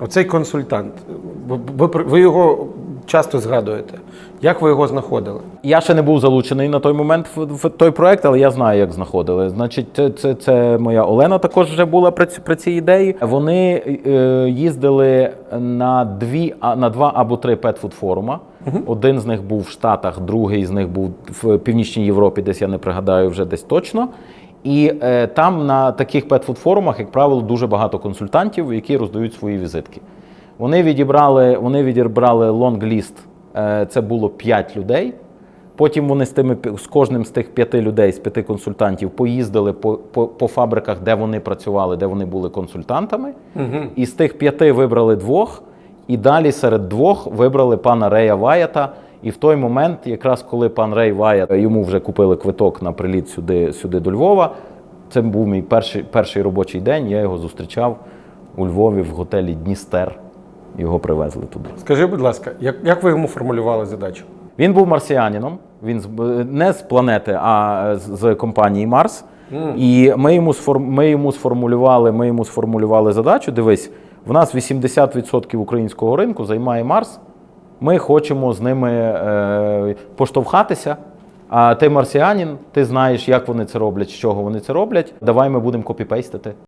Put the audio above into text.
Оцей консультант, ви, ви, його часто згадуєте. Як ви його знаходили? Я ще не був залучений на той момент в, в той проект, але я знаю, як знаходили. Значить, це, це, це моя Олена також вже була при, при цій ідеї. Вони е, їздили на дві а- на два або три петфуд форума. Один з них був в Штатах, другий з них був в Північній Європі, десь я не пригадаю вже десь точно. І е, там на таких петфуд форумах, як правило, дуже багато консультантів, які роздають свої візитки. Вони відібрали, вони відібрали лонг-ліст, е, це було 5 людей. Потім вони з тими з кожним з тих п'яти людей, з п'яти консультантів, поїздили по, по, по фабриках, де вони працювали, де вони були консультантами. І з тих п'яти вибрали двох, і далі серед двох вибрали пана Рея Ваята. І в той момент, якраз коли пан Рей Ваят йому вже купили квиток на приліт сюди, сюди до Львова. Це був мій перший, перший робочий день. Я його зустрічав у Львові в готелі Дністер. Його привезли туди. Скажи, будь ласка, як, як ви йому формулювали задачу? Він був марсіанином. Він з- не з планети, а з, з компанії Марс. І ми йому, ми йому сформулювали, ми йому сформулювали задачу. Дивись, в нас 80% українського ринку займає Марс. Ми хочемо з ними е, поштовхатися. А ти марсіанін, ти знаєш, як вони це роблять, з чого вони це роблять. Давай ми будемо копіпейстити.